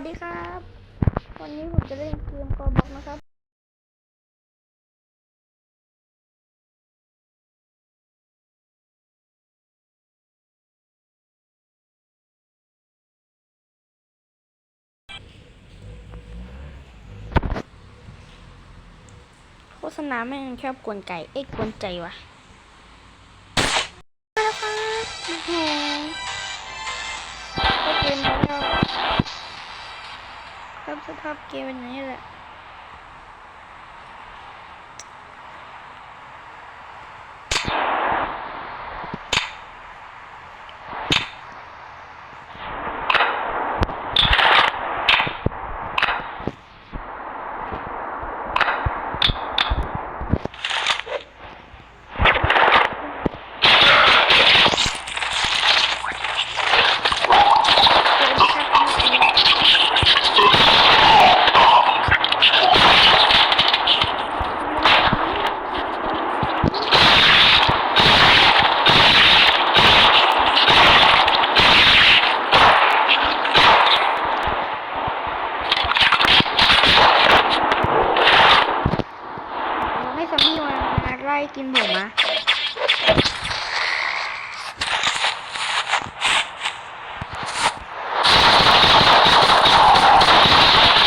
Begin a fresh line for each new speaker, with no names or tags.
สวัสดีครับ วันนี้ผมจะเล่นเกมกอบ็อกนะครับ โฆษณาแม่งชอบกวนไก่ เอ้ยกวนใจวะ ครับสภาพเกมเป็นอย่างนี้แหละ ไปกินผมอะ